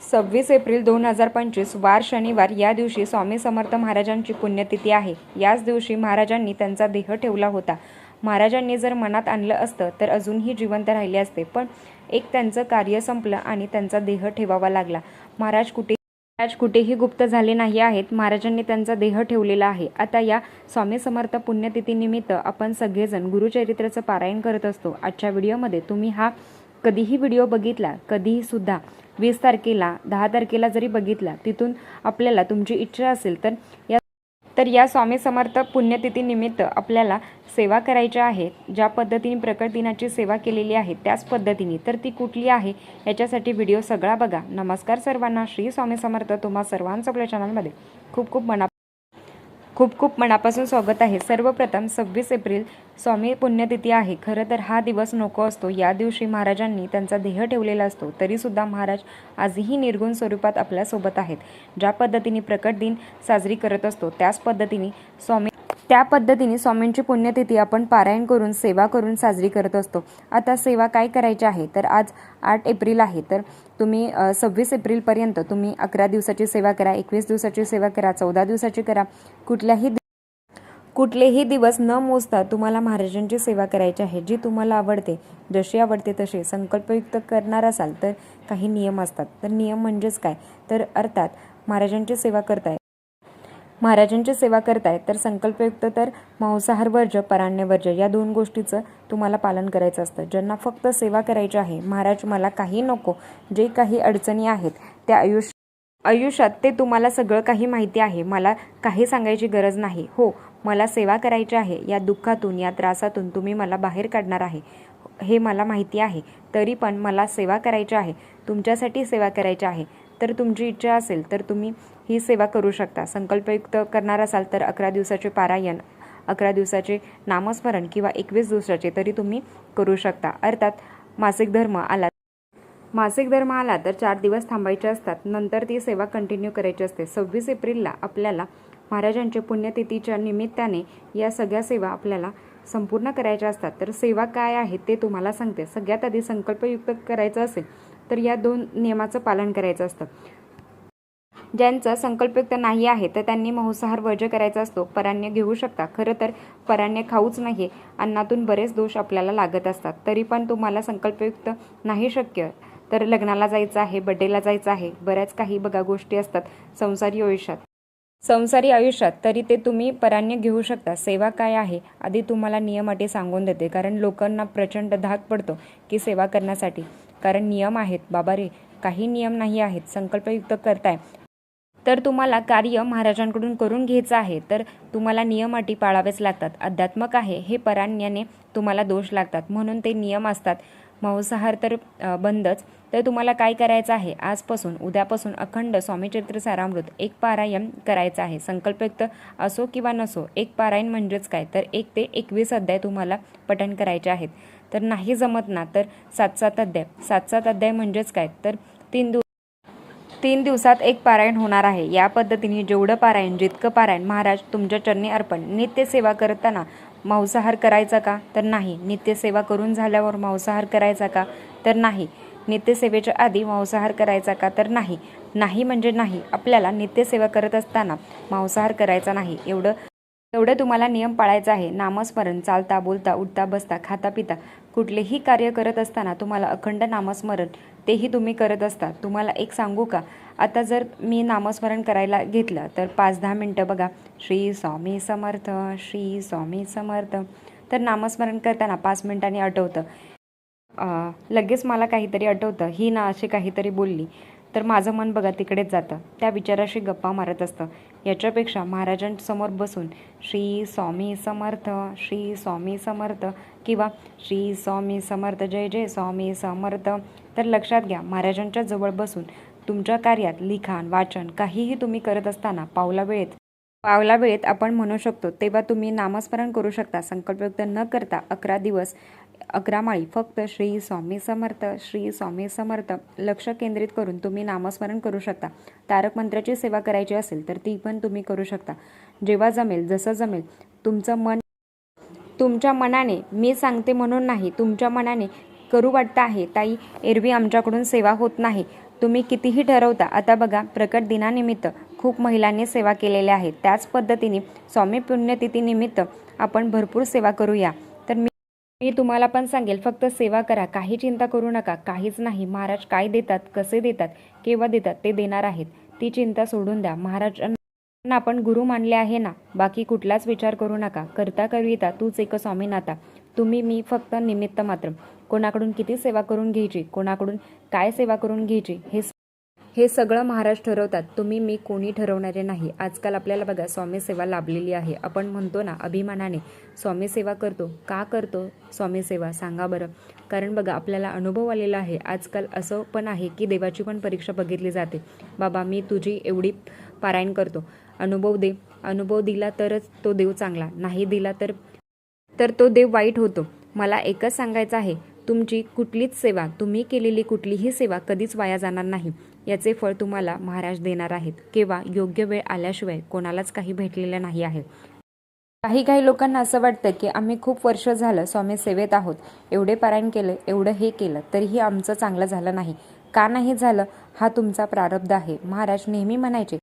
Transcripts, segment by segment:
सव्वीस एप्रिल दोन हजार पंचवीस वार शनिवार या दिवशी स्वामी समर्थ महाराजांची पुण्यतिथी आहे. याच दिवशी महाराजांनी त्यांचा देह ठेवला होता. महाराजांनी जर मनात आणलं असतं तर अजूनही जिवंत राहिले असते पण एक त्यांचं कार्य संपलं आणि त्यांचा देह ठेवावा लागला. महाराज कुठे महाराज कुठेही गुप्त झाले नाही आहेत. महाराजांनी त्यांचा देह ठेवलेला आहे. आता या स्वामी समर्थ पुण्यतिथीनिमित्त आपण सगळेजण गुरुचरित्राचं पारायण करत असतो. आजच्या व्हिडिओमध्ये तुम्ही हा कधीही व्हिडिओ बघितला कधीही सुद्धा वीस तारखेला दहा तारखेला जरी बघितला तिथून आपल्याला तुमची इच्छा असेल तर या तर या स्वामी समर्थ पुण्यतिथीनिमित्त आपल्याला सेवा करायच्या आहेत ज्या पद्धतीने प्रकट दिनाची सेवा केलेली आहे त्याच पद्धतीने. तर ती कुठली आहे याच्यासाठी व्हिडिओ सगळा बघा. नमस्कार सर्वांना. श्री स्वामी समर्थ तुम्हा सर्वांचं आपल्या चॅनलमध्ये खूप खूप मना खूप खूप मनापासून स्वागत आहे. सर्वप्रथम सव्वीस एप्रिल स्वामी पुण्यतिथी आहे. खरं तर हा दिवस नको असतो. या दिवशी महाराजांनी त्यांचा देह ठेवलेला असतो. तरीसुद्धा महाराज आजही निर्गुण स्वरूपात आपल्यासोबत आहेत. ज्या पद्धतीने प्रकट दिन साजरी करत असतो त्याच पद्धतीने स्वामी त्या पद्धतीने स्वामींची पुण्यतिथी आपण पारायण करून सेवा करून साजरी करत असतो. आता सेवा काय करायची आहे? तर आज आठ एप्रिल आहे. तर तुम्ही सव्वीस एप्रिलपर्यंत तुम्ही अकरा दिवसाची सेवा करा एकवीस दिवसाची सेवा करा चौदा दिवसाची करा. कुठल्याही कुठलेही दिवस न मोजता तुम्हाला महाराजांची सेवा करायची आहे. जी तुम्हाला आवडते जशी आवडते तशी संकल्पयुक्त करणार असाल तर काही नियम असतात. तर नियम म्हणजेच काय? तर अर्थात महाराजांची सेवा करताय. महाराजांची सेवा करताय तर संकल्पयुक्त तर मांसाहार वर्ज पराण्य वर्ज या दोन गोष्टीचं तुम्हाला पालन करायचं असतं. ज्यांना फक्त सेवा करायची आहे महाराज मला काही नको जे काही अडचणी आहेत त्या आयुष्य आयुष्यात ते तुम्हाला सगळं काही माहिती आहे. मला काही सांगायची गरज नाही. हो मला सेवा करायची आहे. या दुःखातून या त्रासातून तुम्ही मला बाहेर काढणार आहे. हे मला माहिती आहे. तरी पण मला सेवा करायची आहे. तुमच्यासाठी सेवा करायची आहे. तर तुमची इच्छा असेल तर तुम्ही ही सेवा करू शकता. संकल्पयुक्त करणार असाल तर अकरा दिवसाचे पारायण अकरा दिवसाचे नामस्मरण किंवा एकवीस दिवसाचे तरी तुम्ही करू शकता. अर्थात मासिक धर्म आला. मासिक धर्म आला तर चार दिवस थांबायचे असतात. नंतर ती सेवा कंटिन्यू करायची असते. सव्वीस एप्रिलला आपल्याला महाराजांच्या पुण्यतिथीच्या निमित्ताने या सगळ्या सेवा आपल्याला संपूर्ण करायच्या असतात. तर सेवा काय आहे ते तुम्हाला सांगते. सगळ्यात आधी संकल्पयुक्त करायचं असेल तर या दोन नियमाचं पालन करायचं असतं. ज्यांचं संकल्पयुक्त नाही आहे तर त्यांनी मांसाहार वर्ज्य करायचा असतो. पराण्य घेऊ शकता. खरं तर पराण्य खाऊच नाही अन्नातून बरेच दोष आपल्याला लागत असतात. तरी पण तुम्हाला संकल्पयुक्त नाही शक्य. तर लग्नाला जायचं आहे बड्डेला जायचं आहे. बऱ्याच काही बघा गोष्टी असतात. संसारी आयुष्यात. संसारी आयुष्यात तरी ते तुम्ही परान्य घेऊ शकता. सेवा काय आहे? आधी तुम्हाला नियम अटी सांगून देते. कारण लोकांना प्रचंड धाक पडतो की सेवा करण्यासाठी. कारण नियम आहेत. बाबा रे काही नियम नाही आहेत. संकल्पयुक्त करताय. तर तुम्हाला कार्य महाराजांकडून करून घ्यायचं आहे. तर तुम्हाला नियम अटी पाळावेच लागतात. अध्यात्मक आहे? हे पराण्याने तुम्हाला दोष लागतात. म्हणून ते नियम असतात. मांसाहार तर बंदच. तर तुम्हाला काय करायचं आहे? आजपासून उद्यापासून अखंड स्वामीचरित्र सारामृत एक पारायण करायचं आहे. संकल्पयुक्त असो किंवा नसो एक पारायण म्हणजेच काय? तर एक ते एकवीस अध्याय तुम्हाला पठण करायचे आहेत. तर नाही जमत ना तर सात सात अध्याय. सात सात अध्याय म्हणजेच काय? तर तीन दिवस तीन दिवसात एक पारायण होणार आहे. या पद्धतीने जेवढं पारायण जितकं पारायण महाराज तुमच्या चरणी अर्पण नित्यसेवा करताना मांसाहार करायचा का? तर नाही. नित्यसेवा करून झाल्यावर मांसाहार करायचा का? तर नाही. नित्यसेवेच्या आधी मांसाहार करायचा का? तर नाही. नाही म्हणजे नाही. आपल्याला नित्यसेवा करत असताना मांसाहार करायचा नाही. एवढं एवढं तुम्हाला नियम पाळायचा आहे. नामस्मरण चालता बोलता उठता बसता खाता पिता. कुठलेही कार्य करत असताना तुम्हाला अखंड नामस्मरण तेही तुम्ही करत असता. तुम्हाला एक सांगू का? आता जर मी नामस्मरण करायला घेतलं तर पाच दहा मिनटं बघा. श्री स्वामी समर्थ श्री स्वामी समर्थ. तर नामस्मरण करताना पाच मिनिटांनी आठवतं. लगेच मला काहीतरी आठवतं. ही ना अशी काहीतरी बोलली. तर माझं मन बघा तिकडेच जातं. त्या विचाराशी गप्पा मारत असतं. याच्यापेक्षा महाराजांसमोर बसून श्री स्वामी समर्थ श्री स्वामी समर्थ किंवा श्री स्वामी समर्थ जय जय स्वामी समर्थ तर लक्षात घ्या महाराजांच्या जवळ बसून तुमच्या कार्यात लिखाण वाचन काहीही तुम्ही करत असताना पावला वेळेत पावला वेळेत आपण म्हणू शकतो तेव्हा तुम्ही नामस्मरण करू शकता संकल्पयुक्त न करता अकरा दिवस अकरा माळी फक्त श्री स्वामी समर्थ श्री स्वामी समर्थ लक्ष केंद्रित करून तुम्ही नामस्मरण करू शकता. तारक मंत्राची सेवा करायची असेल तर ती पण तुम्ही करू शकता. जेव्हा जमेल जसं जमेल तुमचं मन तुमच्या मनाने मी सांगते म्हणून नाही तुमच्या मनाने करू वाटतं आहे ताई एरवी आमच्याकडून सेवा होत नाही. तुम्ही कितीही ठरवता आता बघा प्रकट दिनानिमित्त खूप महिलांनी सेवा केलेल्या आहेत. त्याच पद्धतीने स्वामी पुण्यतिथीनिमित्त आपण भरपूर सेवा करूया. मी तुम्हाला पण सांगेल फक्त सेवा करा काही चिंता करू नका. काहीच नाही. महाराज काय देतात कसे देतात केव्हा देतात ते देणार आहेत. ती चिंता सोडून द्या. महाराजांना आपण गुरु मानले आहे ना? बाकी कुठलाच विचार करू नका. करता कविता तूच एक स्वामीनाथा. तुम्ही मी फक्त निमित्त मात्र. कोणाकडून किती सेवा करून घ्यायची? कोणाकडून काय सेवा करून घ्यायची? हे हे सगळं महाराज ठरवतात. तुम्ही मी कोणी ठरवणारे नाही. आजकाल आपल्याला बघा स्वामी सेवा लाभलेली आहे. आपण म्हणतो ना अभिमानाने स्वामी सेवा करतो. का करतो स्वामी सेवा? सांगा बरं. कारण बघा आपल्याला अनुभव आलेला आहे. आजकाल असं पण आहे की देवाची पण परीक्षा बघितली जाते. बाबा मी तुझी एवढी पारायण करतो. अनुभव दे. अनुभव दिला तरच तो देव चांगला. नाही दिला तर तर तो देव वाईट होतो. मला एकच सांगायचं आहे. तुमची कुठलीच सेवा तुम्ही केलेली कुठलीही सेवा कधीच वाया जाणार नाही. याचे फळ तुम्हाला महाराज देणार आहेत. किंवा योग्य वेळ आल्याशिवाय कोणालाच काही भेटलेलं नाही आहे. काही काही लोकांना असं वाटतं की आम्ही खूप वर्ष झालं स्वामी सेवेत आहोत. एवढे पारायण केलं एवढं हे केलं तरीही आमचं चांगलं झालं नाही. का नाही झालं? हा तुमचा प्रारब्ध आहे. महाराज नेहमी म्हणायचे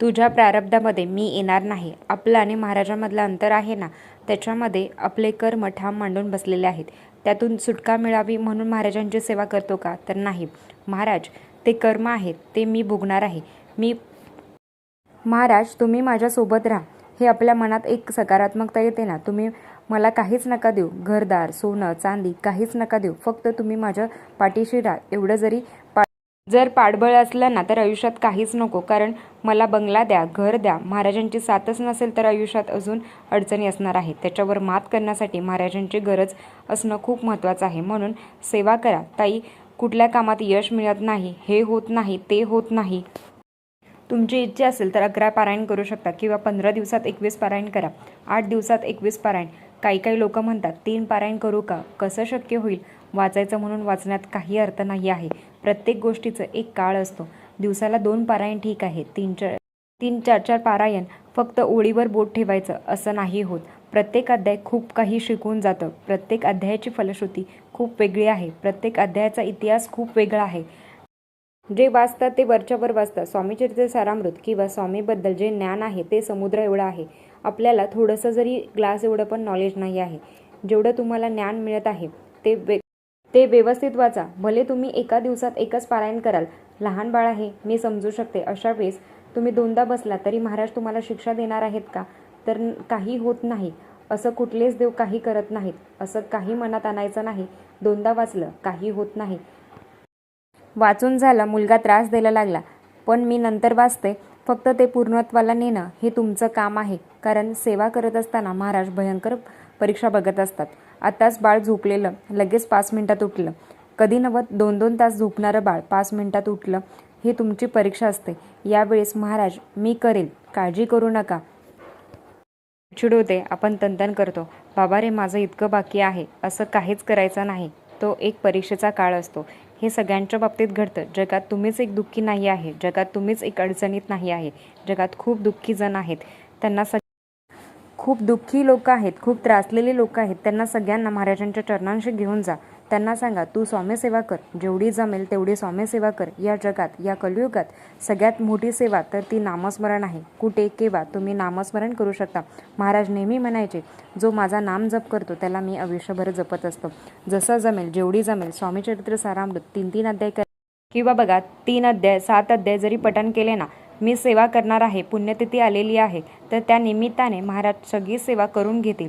तुझ्या प्रारब्धामध्ये मी येणार नाही. आपलं आणि महाराजांमधलं अंतर आहे ना? त्याच्यामध्ये आपले कर्म ठाम मांडून बसलेले आहेत. त्यातून सुटका मिळावी म्हणून महाराजांची सेवा करतो का? तर नाही. महाराज ते कर्म आहेत ते मी भोगणार आहे. मी महाराज तुम्ही माझ्यासोबत राहा. हे आपल्या मनात एक सकारात्मकता येते ना. तुम्ही मला काहीच नका देऊ. घरदार सोनं चांदी काहीच नका देऊ. फक्त तुम्ही माझ्या पाठीशी राहा. एवढं जरी पा जर पाठबळ असलं ना तर आयुष्यात काहीच नको. कारण मला बंगला द्या घर द्या. महाराजांची साथच नसेल तर आयुष्यात अजून अडचणी असणार आहे त्याच्यावर मात करण्यासाठी महाराजांची गरज असणं खूप महत्त्वाचं आहे. म्हणून सेवा करा. ताई कुठल्या कामात यश मिळत नाही हे होत नाही ते होत नाही. तुमची इच्छा असेल तर अकरा पारायण करू शकता किंवा पंधरा दिवसात एकवीस पारायण करा. आठ दिवसात एकवीस पारायण. काही काही लोक म्हणतात तीन पारायण करू का? कसं शक्य होईल? वाचायचं म्हणून वाचण्यात काही अर्थ नाही आहे. प्रत्येक गोष्टीचं एक काळ असतो. दिवसाला दोन पारायण ठीक आहे. तीन चार तीन चार चार पारायण. फक्त ओळीवर बोट ठेवायचं असं नाही होत. प्रत्येक अध्याय खूप काही शिकून जातं. प्रत्येक अध्यायाची फलश्रुती खूप वेगळी आहे. प्रत्येक अध्यायाचा इतिहास खूप वेगळा आहे. जे वाचतात ते वरच्यावर वाचतात. स्वामीचरित्र सारामृत किंवा स्वामीबद्दल जे ज्ञान आहे ते समुद्र एवढं आहे. आपल्याला थोडंसं जरी ग्लास एवढं पण नॉलेज नाही आहे. जेवढं तुम्हाला ज्ञान मिळत आहे ते वे ते व्यवस्थित वाचा. भले तुम्ही एका दिवसात एकच पारायण कराल. लहान बाळ आहे मी समजू शकते. अशा वेळेस तुम्ही दोनदा बसला तरी महाराज तुम्हाला शिक्षा देणार आहेत का? तर काही होत नाही. असं कुठलेच देव काही करत नाहीत. असं काही मनात आणायचं नाही. दोनदा वाचलं काही होत नाही. वाचून झालं मुलगा त्रास द्यायला लागला. पण मी नंतर वाचते. फक्त ते पूर्णत्वाला नेणं हे तुमचं काम आहे. कारण सेवा करत असताना महाराज भयंकर परीक्षा बघत असतात. आताच बाळ झोपलेलं. लगेच पाच मिनिटात उठलं. कधी नवत दोन दोन तास झोपणारं बाळ पाच मिनिटात उठलं. हे तुमची परीक्षा असते. यावेळेस महाराज मी करेल काळजी करू नका. चिडवते आपण तंतन करतो. बाबा रे माझं इतकं बाकी आहे. असं काहीच करायचं नाही. तो एक परीक्षेचा काळ असतो. हे सगळ्यांच्या बाबतीत घडतं. जगात तुम्हीच एक दुःखी नाही आहे. जगात तुम्हीच एक अडचणीत नाही आहे. जगात खूप दुःखी जण आहेत. त्यांना सग खूप दुःखी लोक आहेत. खूप त्रासलेले लोक आहेत. त्यांना सगळ्यांना महाराजांच्या चरणांशी घेऊन जा. त्यांना सांगा तू स्वामीसेवा कर. जेवढी जमेल तेवढी स्वामीसेवा कर. या जगात या कलियुगात सगळ्यात मोठी सेवा तर ती नामस्मरण आहे. कुठे केव्हा तुम्ही नामस्मरण करू शकता. महाराज नेहमी म्हणायचे जो माझा नाम जप करतो त्याला मी आयुष्यभर जपत असतो. जसं जमेल जेवढी जमेल स्वामी चरित्र सारामृत तीन तीन अध्याय कर. किंवा बघा तीन अध्याय सात अध्याय जरी पठण केले ना मी सेवा करणार आहे पुण्यतिथी आलेली आहे तर त्या निमित्ताने महाराज सगळी सेवा करून घेतील.